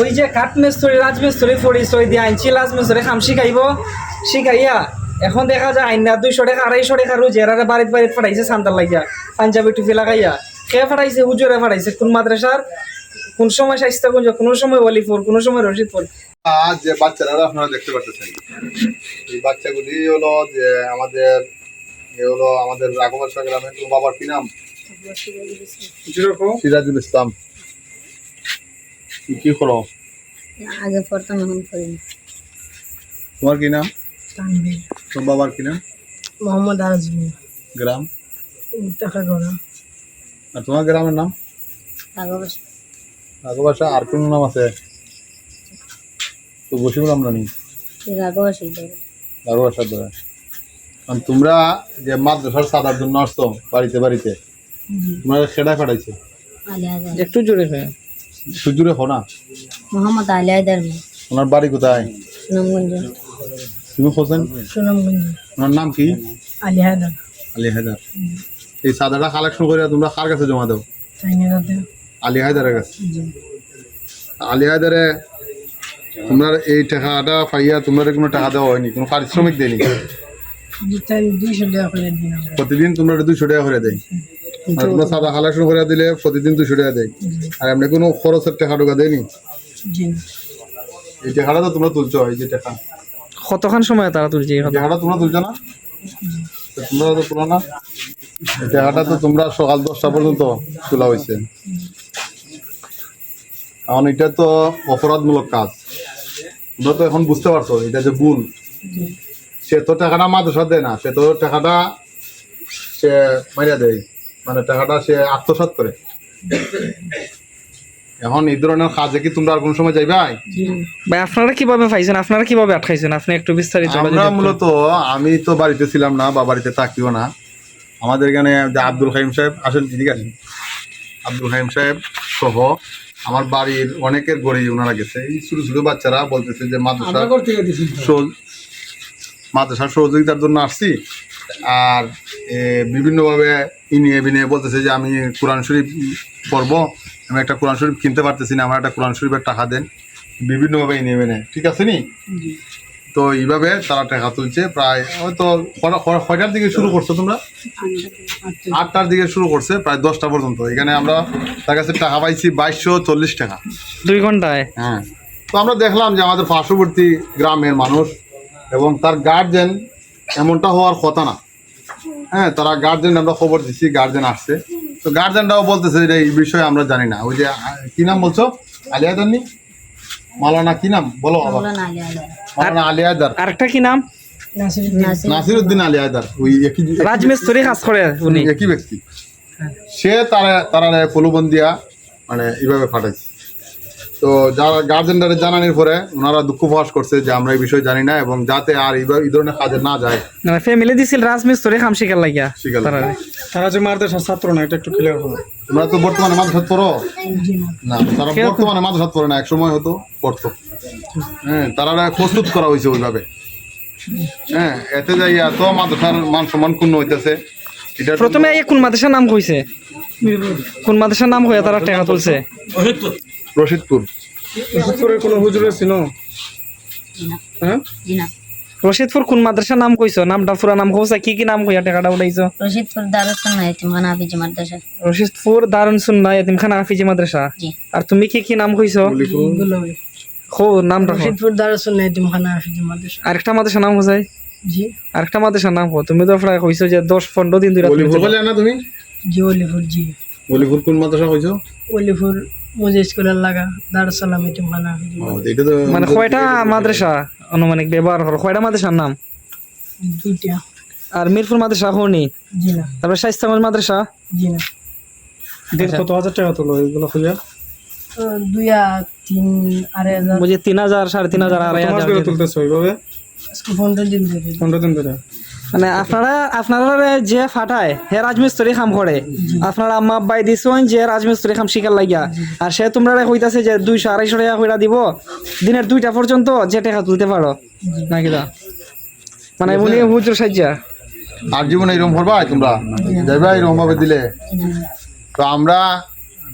ওই যে কাঠ মিস্ত্রি রাজমেস্তরি পরিচয় দিয়ে আনছি রাজমেস্তরি খাম শিখাইব শিখাইয়া এখন দেখা যায় আইনা দুইশো টাকা আড়াইশো টাকা রোজ এরারে বাড়িতে বাড়িতে ফাটাইছে সান্তার লাগিয়া পাঞ্জাবি টুপি লাগাইয়া। কে ফাটাইছে? হুজুরে ফাটাইছে। কোন মাদ্রাসার? কোন সময় স্বাস্থ্যগঞ্জ কোন সময় অলিপুর কোন সময় রশিদপুর? আজ যে বাচ্চারা আপনারা দেখতে পাচ্ছেন। এই বাচ্চাগুলি হলো যে আমাদের এ হলো আমাদের রাঘবেশ্বর গ্রামের বাবার কি নাম? সিরাজুল ইসলাম। কি করো আগে পড়তাম এখন পড়ি তোমার কি নাম? তোমার বাবার কি নাম? মোহাম্মদ আজমি গ্রাম? টাকা গড়া আর তোমার গ্রামের নাম? আর কোনো নাম আছে? তো বসিমুল আমরা নেই। ধরে রাঘবাসার ধরে কারণ তোমরা যে মাদ্রাসার সাদার জন্য আসতো বাড়িতে বাড়িতে তোমরা সেটা হায়দার একটু জোরে হয়ে। সুজুরে হো না? মোহাম্মদ আলী হায়দার ওনার বাড়ি কোথায়? সুনামগঞ্জ। তুমি হোসেন সুনামগঞ্জ। ওনার নাম কি? আলী হায়দার। আলী হায়দার। এই সাদাটা কালেকশন করে তোমরা কার কাছে জমা দাও? আলী হায়দারের কাছে? আলী হায়দারে তোমরা এই টাকাটা পাইয়া তোমরা কোনো টাকা দেওয়া হয়নি কোনো পারিশ্রমিক দেয়নি? দুটাই দুইশো টাকা করে দিন আমরা প্রতিদিন তোমরা দুইশো টাকা করে দেয়। তোমরা সাদা করে দিলে প্রতিদিন দুশো টাকা দেয়। আর এমনি কোনো খরচের টাকা টোকা দেয়নি। এই টাকাটা তো তোমরা তুলছো এই যে টাকা। কতক্ষণ সময় তারা তুলছে এই এই টাকাটা তোমরা তুলছো না? তোমরা তো তুলো না। এই টাকাটা তো তোমরা সকাল দশটা পর্যন্ত তোলা হয়েছে। কারণ এটা তো অপরাধমূলক কাজ। তোমরা তো এখন বুঝতে পারছ এটা যে ভুল। সে তো টাকাটা মাদ্রাসা দেয় না সে তো টাকাটা সে মারিয়া দেয়। মানে টাকাটা সে আত্মসাৎ করে। এখন এই ধরনের কাজে কি তোমরা আর কোন সময় যাইবাই ভাই আপনারা কীভাবে পাইছেন? আপনারা কীভাবে আটকাইছেন? আপনি একটু বিস্তারিত আমরা মূলত আমি তো বাড়িতে ছিলাম না বা বাড়িতে থাকিও না। আমাদের এখানে আব্দুল খাইম সাহেব আসেন ঠিক আছে আব্দুল খাইম সাহেব সহ আমার বাড়ির অনেকের গড়ি ওনারা গেছে। এই ছোটো ছোটো বাচ্চারা বলতেছে যে মাদ্রাসা মাদ্রাসার সহযোগিতার জন্য আসছি। আর এ, বিভিন্নভাবে ইনিয়ে বিনিয়ে বলতেছে যে আমি কোরআন শরীফ পড়ব আমি একটা কোরআন শরীফ কিনতে পারতেছি না আমার একটা কোরআন শরীফের টাকা দেন। বিভিন্নভাবে ইনিয়ে বিনে ঠিক আছে নি? তো এইভাবে তারা টাকা তুলছে প্রায় হয়তো কয়টার দিকে শুরু করছ তোমরা? আটটার দিকে শুরু করছে প্রায় দশটা পর্যন্ত। এখানে আমরা তার কাছে টাকা পাইছি বাইশশো চল্লিশ টাকা। দুই ঘন্টায়? হ্যাঁ। তো আমরা দেখলাম যে আমাদের পার্শ্ববর্তী গ্রামের মানুষ এবং তার গার্জেন এমনটা হওয়ার কথা না। হ্যাঁ তারা গার্জেন আমরা খবর দিচ্ছি গার্জেন আসছে। তো গার্জেনরাও বলতেছে যে এই বিষয়ে আমরা জানি না। ওই যে কি নাম বলছো? আলিয়া নি মালানা কি নাম? বলো আবার। মৌলানা আলিয়াদার আরেকটা কি নাম? নাসির নাসির নাসিরুদ্দিন আলিয়াদার ওই একই রাজমিস্ত্রি কাজ করে উনি। একই ব্যক্তি। সে তারা তারা প্রলোভন দিয়া মানে এইভাবে ফাটাইছে তো যারা গার্জেনরা জানানোর পরে ওনারা দুঃখ প্রকাশ করছে যে আমরা এই বিষয়ে জানি না এবং যাতে আর এই ধরনের কাজে না যায়। মানে ফ্যামিলি দিছিল রাজমিস্ত্রি খাম শিকার লাগিয়া। তারা তারা যে মারদেশের ছাত্র না এটা একটু ক্লিয়ার করো তোমরা তো বর্তমানে মাদ্রাসাত পড়ো না না তারা বর্তমানে মাদ্রাসাত পড়ে না এক সময় হতো পড়তো। হ্যাঁ তারা প্রস্তুত করা হয়েছে ওইভাবে। হ্যাঁ এতে যাই এত মাদ্রাসার মান সম্মান ক্ষুণ্ণ হইতেছে। এটা প্রথমে এই কোন মাদ্রাসার নাম কইছে? কোন মাদ্রাসার নাম হয়ে তারা টাকা তুলছে? রশিদপুর। রশিদপুরের কোনো হুজুরের ছিল হ্যাঁ? জি না। রশিদপুর কোন মাদ্রাসার নাম কইছো? নামটা পুরা নাম কইছা? কি কি নাম কইয়া টাকাটা উঠাইছো রশিদপুর দারুস্তান এতিমখানা হাফিজ মাদ্রাসা। রশিদপুর দারুণ সুন্নাহ এতিমখানা হাফিজি মাদ্রাসা? জি। আর তুমি কি কি নাম কইছো? খো নামটা রশিদপুর দারুসুল এতিমখানা হাফিজ মাদ্রাসা। আরেকটা মাদ্রাসার নাম কোথায় জি। আরেকটা মাদ্রাসার নাম কো তুমি তো প্রায় কইছো যে দশ পনেরো দিন ধরে বলে না তুমি? জি অলিপুর জি। অলিপুর কোন মাদ্রাসা হয়েছো অলিপুর মুজে স্কুলের লাগা দারুসালাম এতিমখানা হাফিজ মাদ্রাসা। এটা তো মানে কয়টা মাদ্রাসা আনুমানিক ব্যবহার করো কয়টা মাদ্রাসার নাম? দুইটা। আর মিরপুর মাদ্রাসা হনি জি না তারপর শাইস্তাগঞ্জ মাদ্রাসা? জি না দেড় কত হাজার টাকা তোলো এগুলো খুঁজে দুই তিন আড়াই হাজার। বুঝি তিন হাজার সাড়ে তিন হাজার আড়াই হাজার তুলতেছো ওইভাবে পনেরো দিন ধরে। পনেরো দিন ধরে? মানে আপনারা আপনারা যে ফাটায়, হে রাজমিস্ত্রি কাম করে। আপনারা আম্মা আব্বাই দিছেন যে রাজমিস্ত্রি কাম শিকার লাগিয়া। আর সে তোমরা কইতাছে যে দুইশো আড়াইশো টাকা কইরা দিব, দিনের দুইটা পর্যন্ত যে টাকা তুলতে পারো। নাকি দা মানে উনি হুজুর সাজ্জা। আর জীবনে এরকম করবা তোমরা? যাইবা এরকম ভাবে দিলে। তো আমরা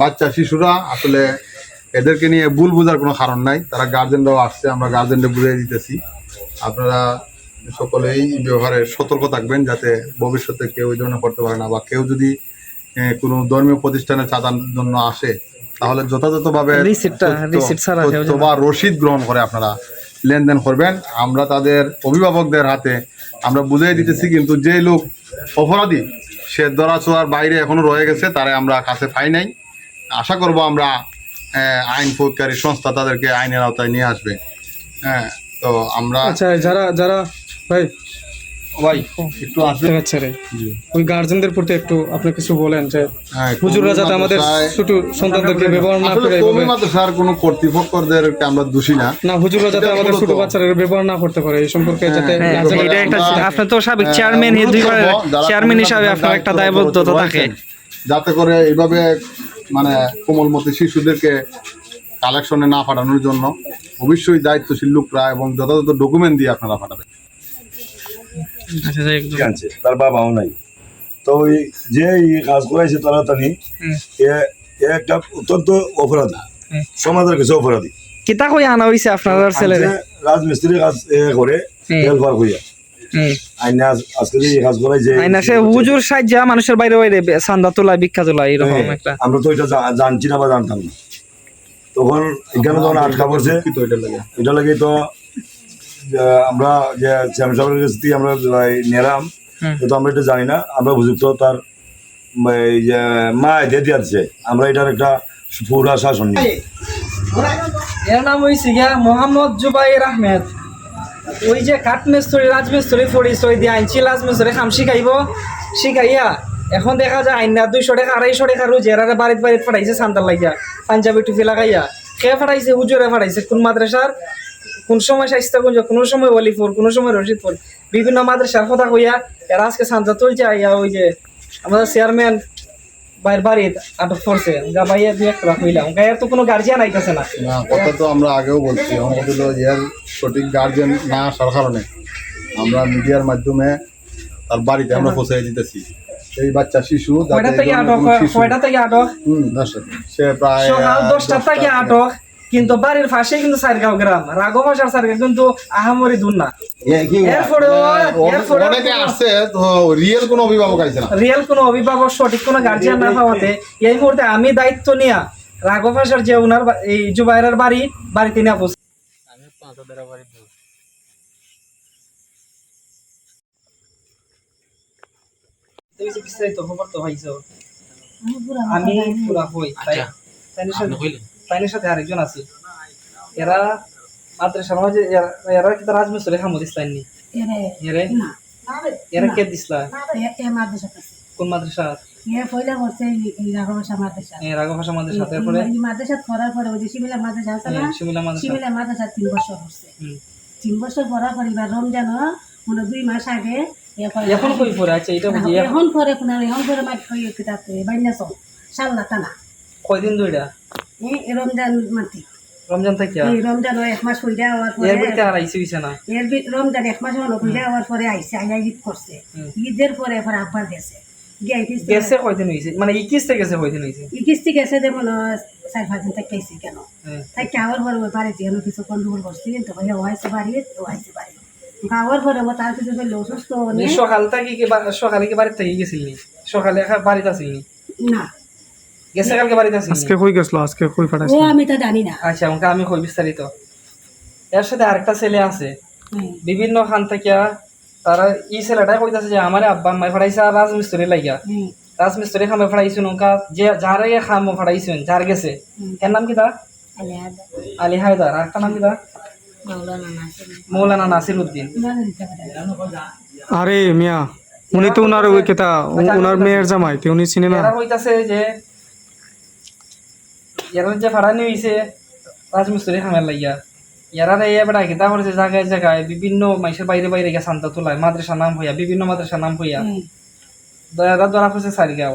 বাচ্চা, শিশুরা, আসলে এদেরকে নিয়ে ভুল বোঝার কোনো কারণ নাই। তারা গার্জেনরাও আসছে, আমরা গার্জেনদের বুঝিয়ে দিতেছি। আপনারা সকলেই এই ব্যবহারে সতর্ক থাকবেন যাতে ভবিষ্যতে কেউ এই ধরনের করতে পারে না বা কেউ যদি কোনো ধর্মীয় প্রতিষ্ঠানে চাঁদার জন্য আসে তাহলে যথাযথভাবে তথ্য বা রসিদ গ্রহণ করে আপনারা লেনদেন করবেন। আমরা তাদের অভিভাবকদের হাতে আমরা বুঝিয়ে দিতেছি কিন্তু যে লোক অপরাধী সে দরাচোয়ার বাইরে এখনও রয়ে গেছে তারে আমরা কাছে পাই নাই। আশা করব আমরা আইন প্রয়োগকারী সংস্থা তাদেরকে আইনের আওতায় নিয়ে আসবে। হ্যাঁ তো আমরা আচ্ছা যারা যারা ভাই ভাই একটু আসবে দেখাচ্ছে রে। ওই গার্জেনদের প্রতি একটু আপনি কিছু বলেন যে হ্যাঁ, হুজুররা যাতে আমাদের ছোট সন্তানদেরকে ব্যবহার না করে কৌমি এভাবে- মাদ্রাসার কোনো কর্তৃপক্ষদেরকে আমরা দোষী না। না হুজুররা যাতে আমাদের ছোট বাচ্চারা ব্যবহার না করতে পারে এই সম্পর্কে যাতে হ্যাঁ, এটা একটা আপনি তো সাবেক হ্যাঁ, চেয়ারম্যান দুইবার চেয়ারম্যান হিসাবে আপনার একটা দায়বদ্ধতা থাকে। যাতে করে এইভাবে মানে কোমলমতি শিশুদেরকে কালেকশনে না পাঠানোর জন্য অবশ্যই দায়িত্বশীল লোকরা এবং যথাযথ ডকুমেন্ট দিয়ে আপনারা পাঠাবেন। আচ্ছা। তার বাবাও নাই। তো ওই যে কাজ করাইছে তারা তানি। এ একটা অত্যন্ত অপরাধী। সমাজের কিছু অপরাধী। কিতা কই আনা হইছে আপনার ছেলেরে? রাজমিস্ত্রি কাজ করে হেল্পার হুম। আইনা আজকে যে কাজ করাইছে আইনা সে হুজুর মানুষের বাইরে বাইরে চান্দা তোলা ভিক্ষা তোলা এরকম একটা। আমরা তো এটা জানছি না বা জানতাম না। তখন এখানে যখন আটকা পড়ছে। এটা লাগে তো আমরা যে চেয়ারম্যান সাহেবের কাছ থেকে আমরা হুম। কিন্তু আমরা এটা জানি না। আমরা উপযুক্ত তার এই যে মা দিয়ে দিয়েছে। আমরা এটার একটা পুরা শাসন নিই। এর নাম হইছে গিয়া মোহাম্মদ জুবাইর আহমেদ। ওই যে কাঠমিস্ত্রি রাজমিস্ত্রি দিয়ে আইনছি রাজমিস্ত্রি খাম শিখাইব। শিখাইয়া এখন দেখা যায় আইনা দুইশো টাকা আড়াইশো টাকা রোজ এরারে বাড়িত বাড়িত ফাটাইছে সান্তার লাগিয়া পাঞ্জাবি টুপি লাগাইয়া। কে ফাটাইছে? হুজুরে ফাটাইছে। কোন মাদ্রাসার? কোন সময় শাইস্তাগঞ্জ কোন সময় অলিপুর কোন সময় রশিদপুর। বিভিন্ন মাদ্রাসার কথা কইয়া এরা আজকে সান্তা তুলছে আইয়া ওই যে আমাদের চেয়ারম্যান বাইর বাড়িত আটক করছে। গা ভাইয়া দুই একটা কইলাম। গায়ের তো কোনো গার্জিয়ান আইতেছে না। না কথা তো আমরা আগেও বলছি। আমাদের হলো সঠিক না আসার কারণে আমরা মিডিয়ার মাধ্যমে তার বাড়িতে আমরা পৌঁছে দিতেছি। এই বাচ্চা শিশু কয়টা থেকে আটক কয়টা থেকে আটক? হুম, সে প্রায় সকাল দশটা থেকে আটক। কিন্তু বাড়ির পাশে কিন্তু সারগাঁও গ্রাম। রাঘব ভাষার সারগাঁও কিন্তু আহামরি দূর না রিয়েল কোনো অভিভাবক রিয়েল কোনো অভিভাবক সঠিক কোনো গার্জিয়ান না পাওয়াতে এই মুহূর্তে আমি দায়িত্ব নিয়া রাঘব ভাষার যে ওনার এই জুবাইরের বাড়ি বাড়িতে নিয়ে বসে। বিস্তারিত খবর তো পাইছো। আমি পুরা হই তাই তাইনের সাথে সাথে আরেকজন আছে। এরা মাদ্রাসার মাঝে এরা- এরা কিন্তু রাজমিস্ত্রি খামো দিসলাইন নি। এরে এরা কে দিসলা? কোন মাদ্রাসা? আছে তিন বছর হচ্ছে তিন বছর পড়ার পর এবার রমজান মানে দুই মাস আগে এখন কই পড়ে? আচ্ছা এটা বুঝি। এখন পরে কোন এখন পরে মাঠ কই কিতাব বাইনা সব সাল্লা টানা। কয়দিন দুইটা রমজান মাতি রমজান থাকিয়া এই রমজান ও এক মাস হইয়া হওয়ার এর পরে ভিতরে আর আইসি হইছে না? এর বি- রমজান এক মাস হলো হইয়া হওয়ার পরে আইসে আইয়া ঈদ করছে। ঈদের পরে এবার আব্বার গেছে। গেছে কয়দিন হইছে? মানে এই কিস্তে গেছে কয়দিন হইছে? ই গেছে যেমন চার পাঁচ দিন থেকে আইসি কেন? পরে কিছু গন্ডগোল করছি তো বাড়ি বাড়ি। পরে তার কিছু অসুস্থ সকাল থেকে কি বা- সকালে কি বাড়িতে গেছিল সকালে বাড়িতে আসিল না। গেছে কালকে বাড়িতে আসিল আজকে কই গেছিল? আজকে কই ও আমি তো জানি না। আচ্ছা আমাকে আমি কই বিস্তারিত? এর সাথে আরেকটা ছেলে আছে। বিভিন্ন খান থেকে তারা ই ছেলেটাই কইতাছে যে আমার আব্বা আম্মাই ফাড়াইছে আর রাজমিস্ত্রি লাগিয়া রাজমিস্ত্রি খামে ফাড়াইছো নৌকা যে যারে খাম ফাড়াইছেন যার গেছে। এর নাম কি তা আলী হায়দার। আর একটা নাম কি তা মৌলানা নাসির উদ্দিন। আরে মিয়া উনি তো উনার ওই কেতা উনার মেয়ের জামাই তো উনি চিনে না। কইতাছে যে এরা যে ফাড়ানি হইছে রাজমিস্ত্রি খামের লাগিয়া এরা রে এবার কিতা করেছে জায়গায় জায়গায় বিভিন্ন মাইসের বাইরে বাইরে গিয়ে শান্ত তোলায় মাদ্রাসা নাম হইয়া বিভিন্ন মাদ্রাসা নাম হইয়া এরা ধরা পড়ছে সারিগাঁও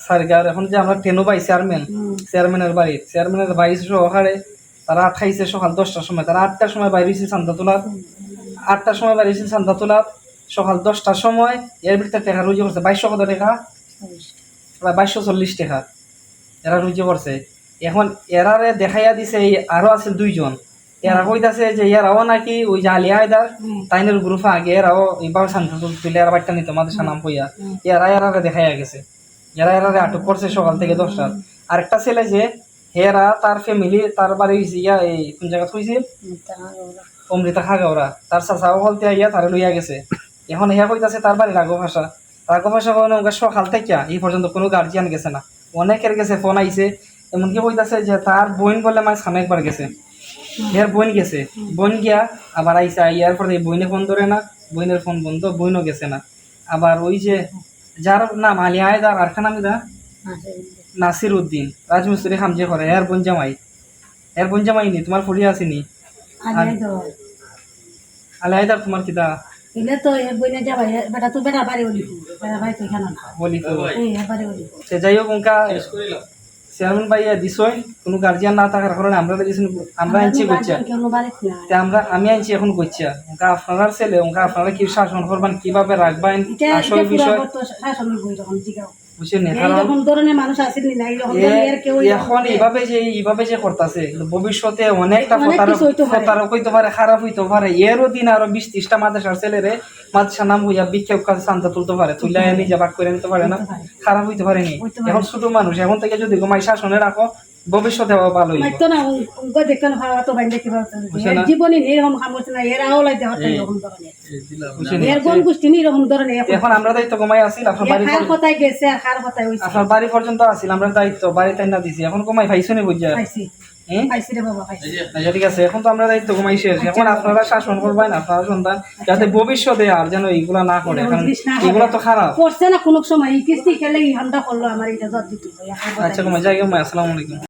সারিগাঁও এখন যে আমরা টেনো পাই চেয়ারম্যান চেয়ারম্যানের বাড়ি চেয়ারম্যানের বাড়ি সহকারে তারা আঠাইছে সকাল দশটার সময় তারা আটটার সময় বাইরে হয়েছে চান্দা তোলার আটটার সময় বাইরে হয়েছে চান্দা তোলার সকাল দশটার সময় এর ভিতরে টাকা রুজি করছে বাইশশো কত টাকা বাইশশো চল্লিশ টাকা এরা রুজি করছে এখন এরারে দেখাইয়া দিছে এই আরও আছে দুইজন। এরা কইতাছে যে এরাও নাকি ওই যে আলিয়া হায়দার তাইনের গ্রুপ আগে এরাও এইভাবে শান্ত তুলে এরা বাচ্চা নিত মাদ্রাসা নাম কইয়া। এরা এরারে দেখাইয়া গেছে। এরা এরারে আটক করছে সকাল থেকে দশটার। আরেকটা ছেলে যে হেরা তার ফ্যামিলি তার বাড়ি হইছে ইয়া এই কোন জায়গা হয়েছে অমৃতা খাগাওরা তার চাচাও হলতে ইয়া তারে লইয়া গেছে। এখন হেয়া কইতাছে তার বাড়ি রাঘব ভাষা রাঘব ভাষা কোনো সকাল থেকে এই পর্যন্ত কোনো গার্জিয়ান গেছে না। অনেকের গেছে ফোন আইছে এমনকি কইতাছে যে তার বোন বলে আমার সামনে একবার গেছে। এর বোন গেছে। বোন গিয়া আবার আইসা ইয়ার পরে বইনে ফোন ধরে না বইনের ফোন বন্ধ বইনও গেছে না। আবার ওই যে যার নাম আলী আয়দার আর নাম দা নাসির উদ্দিন রাজমিস্ত্রি খাম যে করে এর বোন জামাই। এর বোন জামাই নি তোমার ফুড়ি আসেনি আলী আয়দার তোমার কিতা এলে তো এ বইনে যাবা বেটা তো বেটা বাড়ি ওলি বেটা ভাই তো এখানে না। বলি এই বাড়ি ওলি সে যাই হোক উনকা চেয়ারম্যান ভাই দিছই কোনো গার্জিয়ান না থাকার কারণে আমরা দিয়েছেন আমরা আনছি করছি বাড়ি তে আমরা আমি আনছি এখন করছি উনকা আপনারা ছেলে উনকা আপনারা কি শাসন করবেন কীভাবে রাখবেন আসল বিষয়? শাসনের বই যখন জিগাও। বুঝছেন এই ধরনের মানুষ আসেনি না এখন এইভাবে যে এইভাবে যে করতেছে ভবিষ্যতে অনেকটা প্রতারক হইতে পারে। খারাপ হইতে পারে। এরও দিন আরও বিশ ত্রিশটা মাদ্রাসার ছেলেরে মাদ্রাসা নাম হইয়া বিক্ষেপ কাছে শান্ত তুলতে পারে। তুলে নিজে করে নিতে পারে না। খারাপ হইতে পারেনি। এখন ছোট মানুষ। এখন থেকে যদি ঘুমাই শাসনে রাখো ভবিষ্যতে আবার ভালো মাইতো না তো বাইন জীবনে এরকম না এরা এরকম ধরনের। এর কোন গোষ্ঠী নি? এরকম ধরনের এখন। আমরা দায়িত্ব ঘুমাই আসি আপনার বাড়ি খার কথায় গেছে আর খার কথায় হইছে। আপনার বাড়ি পর্যন্ত আসিল আমরা দায়িত্ব বাড়িতে না দিছি এখন ঘুমাই পাইছো নি বুঝা? পাইছি। হ্যাঁ পাইছি রে বাবা পাইছি। আচ্ছা ঠিক আছে এখন তো আমরা দায়িত্ব ঘুমাই শেষ। এখন আপনারা শাসন করবেন আপনারা সন্তান যাতে ভবিষ্যতে আর যেন এইগুলা না করে কারণ। এগুলা তো খারাপ। করছে না কোনো সময় এই কিস্তি খেলে এই করল আমার এটা জট দিতে আচ্ছা ঘুমাই যাই আসসালামু আলাইকুম।